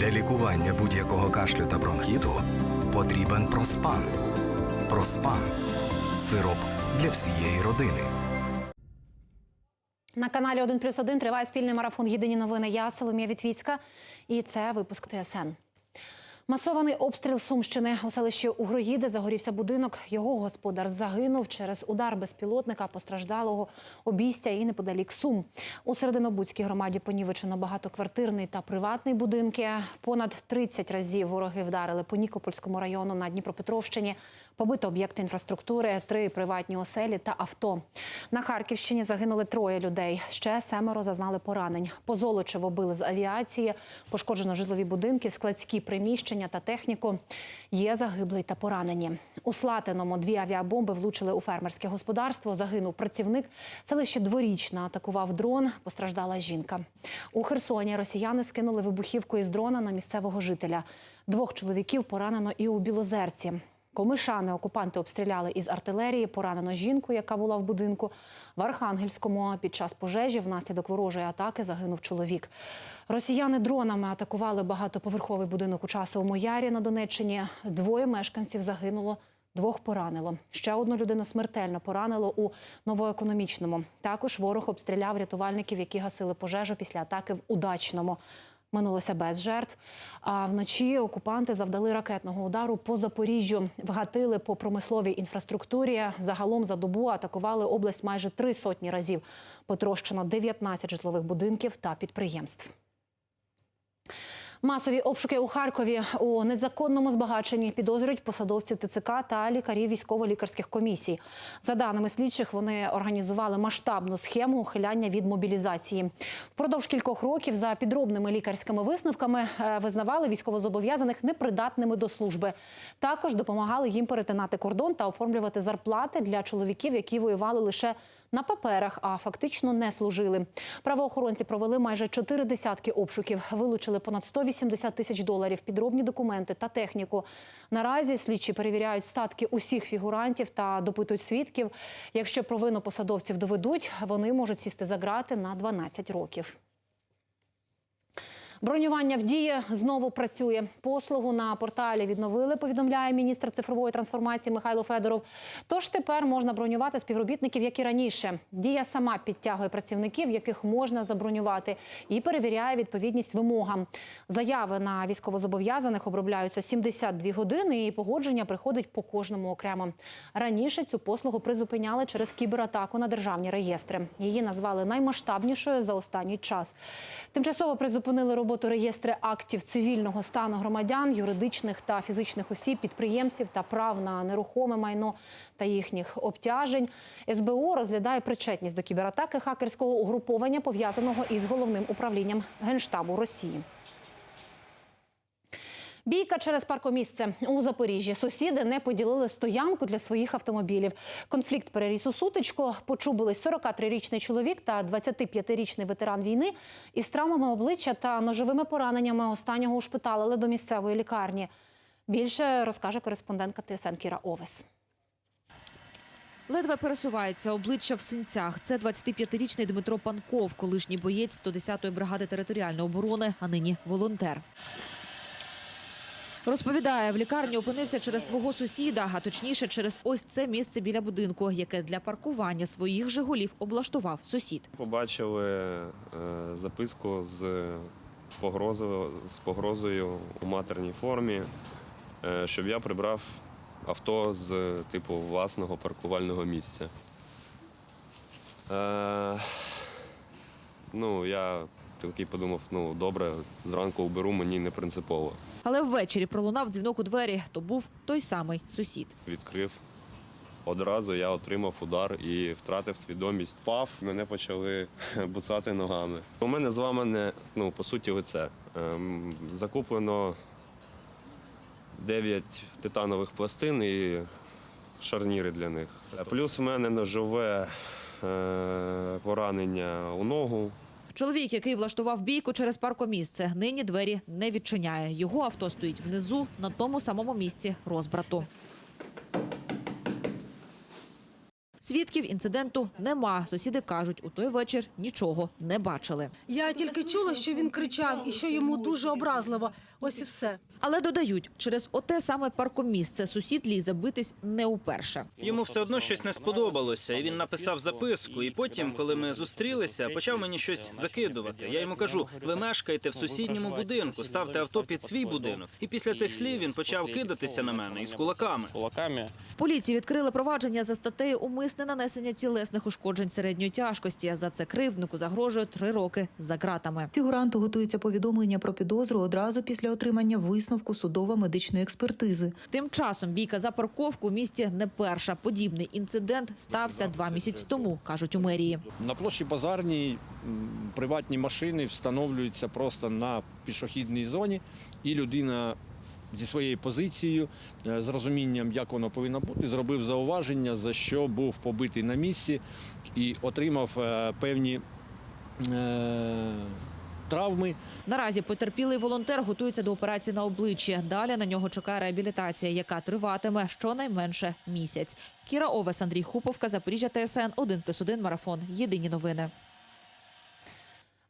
Для лікування будь-якого кашлю та бронхіту потрібен проспан. Проспан сироп для всієї родини. На каналі 1 плюс 1 триває спільний марафон Єдині новини. Я Соломія Вітвіцька. І це випуск ТСН. Масований обстріл Сумщини у селищі Угроїди загорівся будинок. Його господар загинув через удар безпілотника постраждалого обійстя і неподалік Сум. У Серединобудській громаді понівечено багатоквартирний та приватний будинки. Понад 30 разів вороги вдарили по Нікопольському району на Дніпропетровщині. Побито об'єкти інфраструктури, три приватні оселі та авто. На Харківщині загинули троє людей. Ще семеро зазнали поранень. По Золочево били з авіації, пошкоджено житлові будинки, складські приміщення та техніку. Є загиблий та поранені. У Слатиному дві авіабомби влучили у фермерське господарство. Загинув працівник. Селище дворічна атакував дрон. Постраждала жінка. У Херсоні росіяни скинули вибухівку із дрона на місцевого жителя. Двох чоловіків поранено і у Білозерці. Комишани окупанти обстріляли із артилерії. Поранено жінку, яка була в будинку. В Архангельському під час пожежі внаслідок ворожої атаки загинув чоловік. Росіяни дронами атакували багатоповерховий будинок у часовому ярі на Донеччині. Двоє мешканців загинуло. Двох поранило. Ще одну людину смертельно поранило у новоекономічному. Також ворог обстріляв рятувальників, які гасили пожежу після атаки в удачному. Минулося без жертв. А вночі окупанти завдали ракетного удару по Запоріжжю, вгатили по промисловій інфраструктурі. Загалом за добу атакували область майже три сотні разів. Потрощено 19 житлових будинків та підприємств. Масові обшуки у Харкові у незаконному збагаченні підозрюють посадовців ТЦК та лікарів військово-лікарських комісій. За даними слідчих, вони організували масштабну схему ухиляння від мобілізації. Впродовж кількох років за підробними лікарськими висновками е, визнавали військовозобов'язаних непридатними до служби. Також допомагали їм перетинати кордон та оформлювати зарплати для чоловіків, які воювали лише на паперах, а фактично не служили. Правоохоронці провели майже чотири десятки обшуків, вилучили понад 180 тисяч доларів, підробні документи та техніку. Наразі слідчі перевіряють статки усіх фігурантів та допитують свідків. Якщо провину посадовців доведуть, вони можуть сісти за грати на 12 років. Бронювання в дії знову працює. Послугу на порталі відновили, повідомляє міністр цифрової трансформації Михайло Федоров. Тож тепер можна бронювати співробітників, як і раніше. Дія сама підтягує працівників, яких можна забронювати, і перевіряє відповідність вимогам. Заяви на військовозобов'язаних обробляються 72 години, і погодження приходить по кожному окремо. Раніше цю послугу призупиняли через кібератаку на державні реєстри. Її назвали наймасштабнішою за останній час. Тимчасово призупинили роботу реєстри актів цивільного стану громадян, юридичних та фізичних осіб, підприємців та прав на нерухоме майно та їхніх обтяжень. СБУ розглядає причетність до кібератаки хакерського угруповання, пов'язаного із головним управлінням генштабу Росії. Бійка через паркомісце у Запоріжжі. Сусіди не поділили стоянку для своїх автомобілів. Конфлікт переріс у сутичку. Почубились 43-річний чоловік та 25-річний ветеран війни із травмами обличчя та ножовими пораненнями. Останнього ушпиталили до місцевої лікарні. Більше розкаже кореспондентка ТСН Кіра Овес. Ледве пересувається обличчя в синцях. Це 25-річний Дмитро Панков, колишній боєць 110-ї бригади територіальної оборони, а нині волонтер. Розповідає, в лікарні опинився через свого сусіда, а точніше через ось це місце біля будинку, яке для паркування своїх «Жигулів» облаштував сусід. Побачили е, записку з погрозою, з погрозою у матерній формі, е, щоб я прибрав авто з типу власного паркувального місця. Е, ну, я такий подумав, ну добре, зранку уберу, мені не принципово. Але ввечері пролунав дзвінок у двері. То був той самий сусід. Відкрив. Одразу я отримав удар і втратив свідомість. Впав, мене почали буцати ногами. У мене зламане, ну, по суті, лице. Ем, закуплено 9 титанових пластин і шарніри для них. Плюс в мене ножове е, поранення у ногу. Чоловік, який влаштував бійку через паркомісце, нині двері не відчиняє. Його авто стоїть внизу на тому самому місці розбрату. Свідків інциденту нема. Сусіди кажуть, у той вечір нічого не бачили. Я тільки чула, що він кричав і що йому дуже образливо. Ось і все. Але додають, через оте саме паркомісце сусід лізе битись не уперше. Йому все одно щось не сподобалося, і він написав записку. І потім, коли ми зустрілися, почав мені щось закидувати. Я йому кажу: ви мешкаєте в сусідньому будинку, ставте авто під свій будинок. І після цих слів він почав кидатися на мене із кулаками. кулаками. Поліції відкрили провадження за статтею умисне нанесення тілесних ушкоджень середньої тяжкості. За це кривднику загрожує три роки за ґратами. Фігуранту готується повідомлення про підозру одразу після отримання висновку судово-медичної експертизи. Тим часом бійка за парковку у місті не перша. Подібний інцидент стався два місяці тому, кажуть у мерії. На площі Базарній приватні машини встановлюються просто на пішохідній зоні, і людина зі своєю позицією, е, з розумінням, як воно повинно бути, зробив зауваження, за що був побитий на місці і отримав е, певні е, травми. Наразі потерпілий волонтер готується до операції на обличчі. Далі на нього чекає реабілітація, яка триватиме щонайменше місяць. Кіра Овес, Андрій Хуповка, Запоріжжя ТСН 1+,1 Марафон. Єдині новини.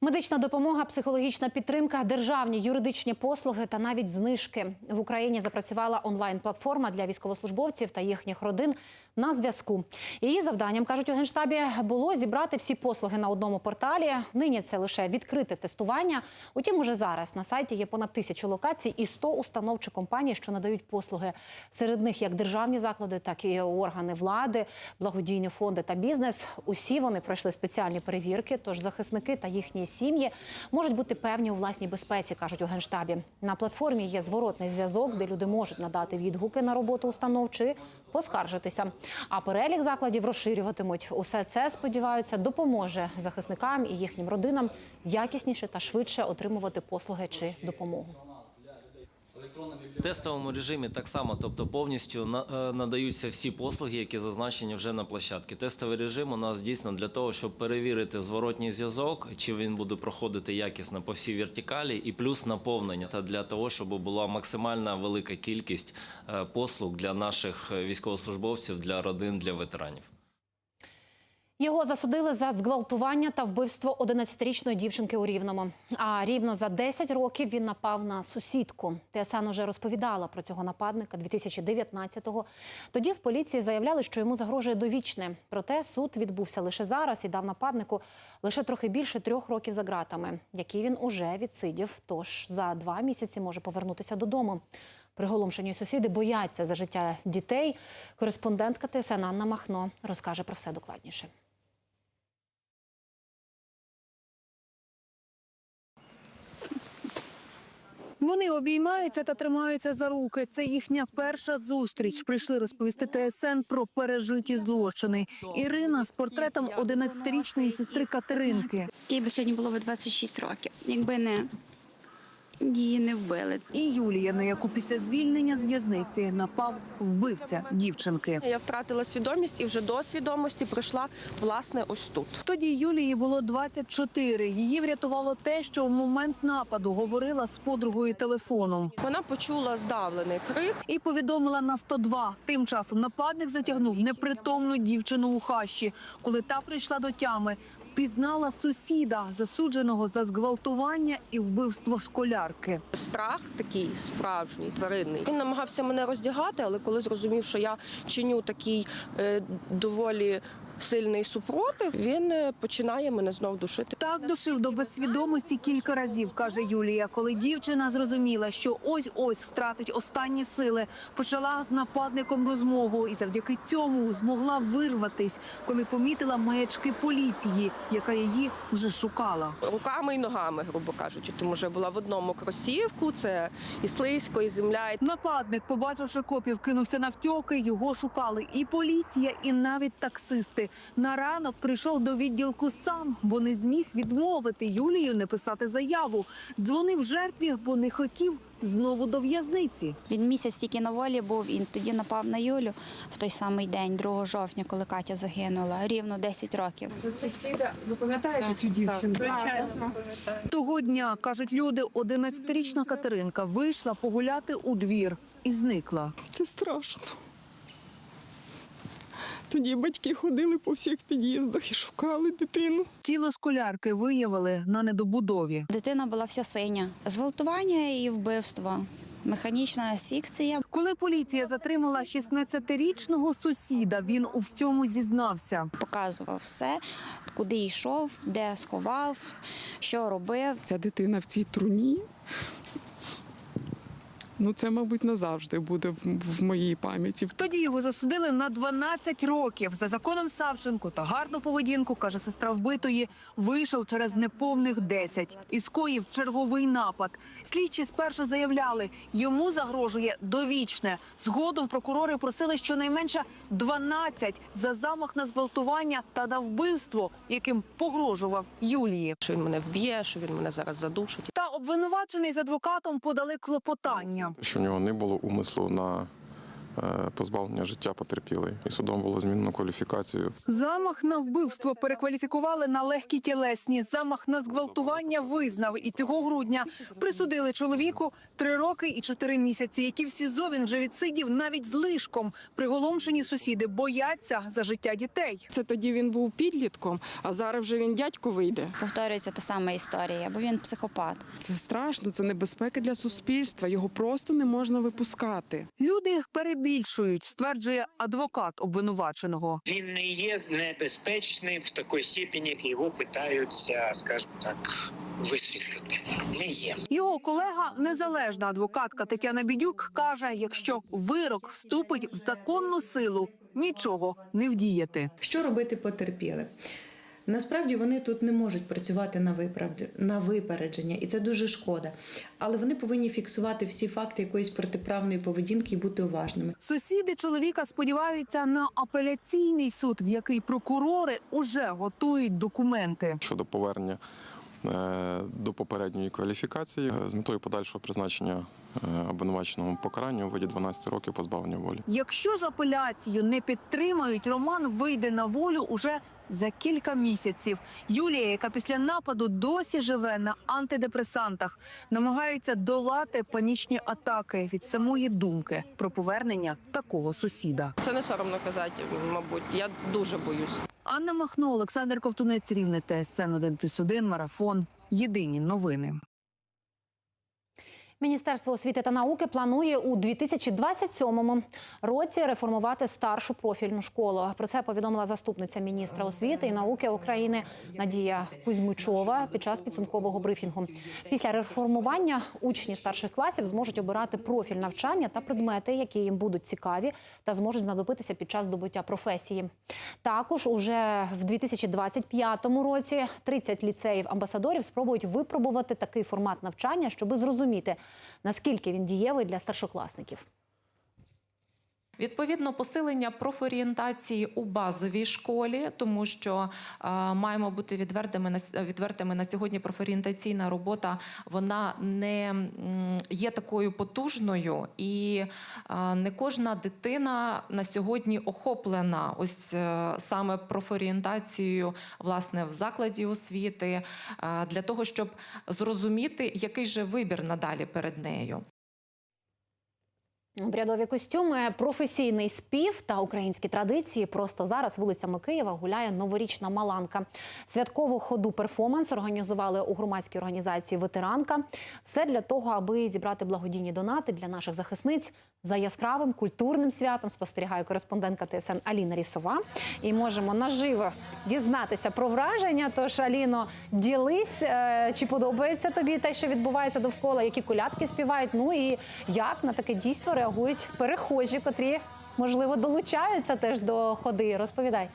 Медична допомога, психологічна підтримка, державні юридичні послуги та навіть знижки в Україні запрацювала онлайн-платформа для військовослужбовців та їхніх родин на зв'язку. Її завданням кажуть у генштабі було зібрати всі послуги на одному порталі. Нині це лише відкрите тестування. Утім, уже зараз на сайті є понад тисячу локацій і 100 установ чи компаній, що надають послуги. Серед них як державні заклади, так і органи влади, благодійні фонди та бізнес. Усі вони пройшли спеціальні перевірки. Тож захисники та їхні сім'ї можуть бути певні у власній безпеці, кажуть у генштабі. На платформі є зворотний зв'язок, де люди можуть надати відгуки на роботу установ чи поскаржитися. А перелік закладів розширюватимуть. Усе це сподіваються допоможе захисникам і їхнім родинам якісніше та швидше отримувати послуги чи допомогу. В тестовому режимі так само, тобто повністю е, надаються всі послуги, які зазначені вже на площадці. Тестовий режим у нас дійсно для того, щоб перевірити зворотній зв'язок, чи він буде проходити якісно по всій вертикалі, і плюс наповнення та для того, щоб була максимальна велика кількість е, послуг для наших військовослужбовців, для родин, для ветеранів. Його засудили за зґвалтування та вбивство 11-річної дівчинки у Рівному. А рівно за 10 років він напав на сусідку. ТСН уже розповідала про цього нападника 2019-го. Тоді в поліції заявляли, що йому загрожує довічне. Проте суд відбувся лише зараз і дав нападнику лише трохи більше трьох років за ґратами, які він уже відсидів. Тож за два місяці може повернутися додому. Приголомшені сусіди бояться за життя дітей. Кореспондентка ТСН Анна Махно розкаже про все докладніше. Вони обіймаються та тримаються за руки. Це їхня перша зустріч. Прийшли розповісти ТСН про пережиті злочини. Ірина з портретом 11-річної сестри Катеринки. Їй би сьогодні було б 26 років, якби не її не вбили. І Юлія, на яку після звільнення з в'язниці напав вбивця дівчинки. Я втратила свідомість і вже до свідомості прийшла власне ось тут. Тоді Юлії було 24. Її врятувало те, що в момент нападу говорила з подругою телефоном. Вона почула здавлений крик. і повідомила на 102. Тим часом нападник затягнув непритомну дівчину у хащі. Коли та прийшла до тями, впізнала сусіда, засудженого за зґвалтування і вбивство школярки. Страх такий справжній, тваринний. Він намагався мене роздягати, але коли зрозумів, що я чиню такий е, доволі сильний супротив, він е, починає мене знов душити. Так душив до безсвідомості кілька разів, каже Юлія. Коли дівчина зрозуміла, що ось ось втратить останні сили, почала з нападником розмову і завдяки цьому змогла вирватись, коли помітила маячки поліції, яка її вже шукала. Руками і ногами, грубо кажучи, тому що була в одному кросівку, це і слизько, і земля. Нападник, побачивши копів, кинувся навтьоки. Його шукали і поліція, і навіть таксисти. На ранок прийшов до відділку сам, бо не зміг відмовити Юлію не писати заяву. Дзвонив жертві, бо не хотів знову до в'язниці. Він місяць тільки на волі був. Він тоді напав на Юлю в той самий день, 2 жовтня, коли Катя загинула. Рівно 10 років. Це сусіда. Ви пам'ятаєте цю дівчину? Того дня кажуть люди, 11-річна Катеринка вийшла погуляти у двір і зникла. Це страшно. Тоді батьки ходили по всіх під'їздах і шукали дитину. Тіло школярки виявили на недобудові. Дитина була вся синя. Зґвалтування і вбивство. Механічна асфікція. Коли поліція затримала 16-річного сусіда, він у всьому зізнався. Показував все, куди йшов, де сховав, що робив. Ця дитина в цій труні. Ну, це, мабуть, назавжди буде в, в моїй пам'яті. Тоді його засудили на 12 років. За законом Савченко та гарну поведінку, каже сестра вбитої, вийшов через неповних 10 і скоїв черговий напад. Слідчі спершу заявляли, йому загрожує довічне. Згодом прокурори просили щонайменше 12 за замах на зґвалтування та на вбивство, яким погрожував Юлії. Що він мене вб'є, що він мене зараз задушить. Та обвинувачений з адвокатом подали клопотання. Що в нього не було умислу на позбавлення життя потерпілої. І судом було змінено кваліфікацію. Замах на вбивство перекваліфікували на легкі тілесні. Замах на зґвалтування визнав і цього грудня присудили чоловіку три роки і чотири місяці, які в СІЗО він вже відсидів навіть з лишком. Приголомшені сусіди бояться за життя дітей. Це тоді він був підлітком, а зараз вже він дядько вийде. Повторюється та сама історія, бо він психопат. Це страшно, це небезпека для суспільства. Його просто не можна випускати. Люди їх перебільшують, стверджує адвокат обвинуваченого. Він не є небезпечним в такій степені, як його питаються, скажімо так, висвітлити. Не є. Його колега, незалежна адвокатка Тетяна Бідюк, каже: якщо вирок вступить в законну силу, нічого не вдіяти. Що робити потерпіли? Насправді вони тут не можуть працювати на виправд- на випередження, і це дуже шкода. Але вони повинні фіксувати всі факти якоїсь протиправної поведінки і бути уважними. Сусіди чоловіка сподіваються на апеляційний суд, в який прокурори уже готують документи. Щодо повернення е, до попередньої кваліфікації е, з метою подальшого призначення е, обвинуваченому покарання у виді 12 років позбавлення волі. Якщо ж апеляцію не підтримають, Роман вийде на волю уже за кілька місяців. Юлія, яка після нападу досі живе на антидепресантах, намагається долати панічні атаки від самої думки про повернення такого сусіда. Це не соромно казати, мабуть. Я дуже боюсь. Анна Махно, Олександр Ковтунець, Рівне ТСН 1+,1, Марафон. Єдині новини. Міністерство освіти та науки планує у 2027 році реформувати старшу профільну школу. Про це повідомила заступниця міністра освіти і науки України Надія Кузьмичова під час підсумкового брифінгу. Після реформування учні старших класів зможуть обирати профіль навчання та предмети, які їм будуть цікаві та зможуть знадобитися під час здобуття професії. Також уже в 2025 році 30 ліцеїв амбасадорів спробують випробувати такий формат навчання, щоби зрозуміти, наскільки він дієвий для старшокласників. Відповідно, посилення профорієнтації у базовій школі, тому що е, маємо бути відвертими на відвертими на сьогодні. Профорієнтаційна робота вона не є такою потужною, і е, не кожна дитина на сьогодні охоплена ось е, саме профорієнтацією власне в закладі освіти для того, щоб зрозуміти, який же вибір надалі перед нею. Обрядові костюми, професійний спів та українські традиції. Просто зараз вулицями Києва гуляє новорічна маланка. Святкову ходу перформанс організували у громадській організації Ветеранка. Все для того, аби зібрати благодійні донати для наших захисниць. За яскравим культурним святом спостерігає кореспондентка ТСН Аліна Рісова. І можемо наживо дізнатися про враження. Тож, Аліно, ділись, е, чи подобається тобі те, що відбувається довкола, які колядки співають. Ну і як на таке дійство реагують перехожі, котрі можливо долучаються теж до ходи. Розповідай.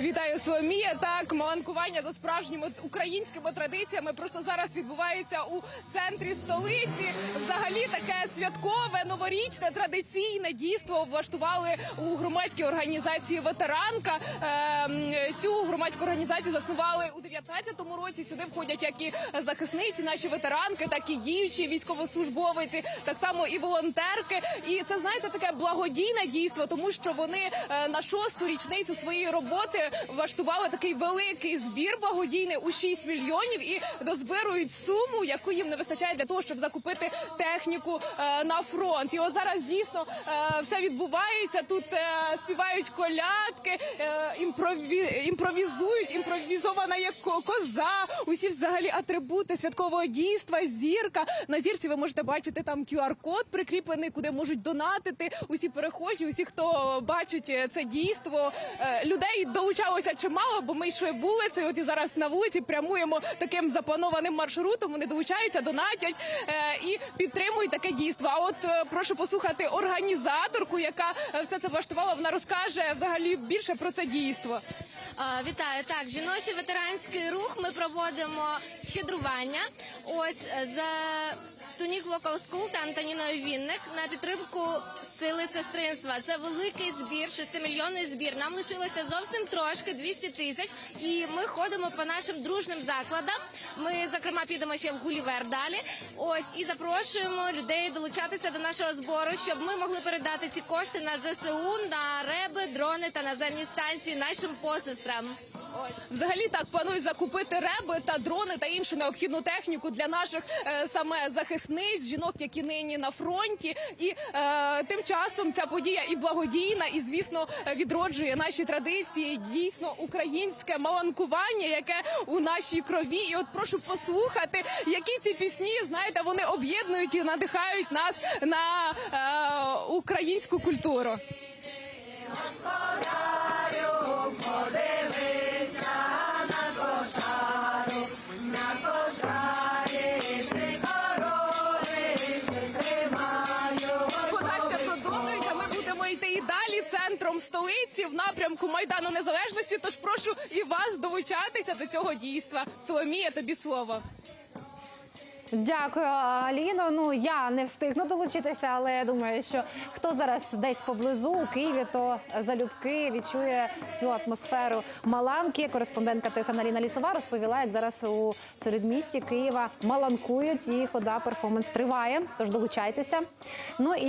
Вітаю Соломія. Так, маланкування за справжніми українськими традиціями просто зараз відбувається у центрі столиці. Взагалі таке святкове, новорічне, традиційне дійство влаштували у громадській організації Ветеранка. Цю громадську організацію заснували у 19-му році. Сюди входять як і захисниці, наші ветеранки, так і діючі військовослужбовиці, так само і волонтерки. І це знаєте таке благодійне дійство, тому що вони е, на шосту річницю своєї роботи влаштували такий великий збір благодійний у 6 мільйонів і дозбирують суму, яку їм не вистачає для того, щоб закупити техніку е, на фронт. І ось зараз дійсно е, все відбувається. Тут співають колядки, е, імпрові... імпровізують, імпровізована як коза. Усі взагалі атрибути святкового дійства, зірка. На зірці ви можете бачити там QR-код прикріплений, куди можуть донатити усі перехожі, усі, хто бачить е, це дійство. Е, Людей долучалося чимало, бо ми йшли вулицею. От і зараз на вулиці прямуємо таким запланованим маршрутом. Вони долучаються, донатять е, і підтримують таке дійство. А от прошу послухати організаторку, яка все це влаштувала. Вона розкаже взагалі більше про це дійство. Вітаю так. Жіночий ветеранський рух. Ми проводимо щедрування. Ось е, за Тунік Vocal School та Антоніною Вінник на підтримку сили сестринства. Це великий збір, шестимільйонний збір. Нам лишилося зовсім трошки 200 тисяч. І ми ходимо по нашим дружним закладам. Ми зокрема підемо ще в Гулівер далі. Ось і запрошуємо людей долучатися до нашого збору, щоб ми могли передати ці кошти на ЗСУ, на реби, дрони та наземні станції нашим посестрам. Взагалі так планують закупити реби та дрони та іншу необхідну техніку для наших е, саме захисниць, жінок, які нині на фронті. І е, тим часом ця подія і благодійна, і звісно відроджує наші традиції. Дійсно українське маланкування, яке у нашій крові. І от прошу послухати, які ці пісні знаєте, вони об'єднують і надихають нас на е, українську культуру. Подальше продовжується. Ми будемо йти і далі центром столиці в напрямку Майдану Незалежності. Тож прошу і вас долучатися до цього дійства. Соломія, тобі слово. Дякую, Аліно. Ну я не встигну долучитися, але я думаю, що хто зараз десь поблизу у Києві, то залюбки відчує цю атмосферу Маланки. Кореспондентка ТСН Аліна Лісова розповіла, як зараз у середмісті Києва маланкують і хода перформанс триває. Тож долучайтеся. Ну і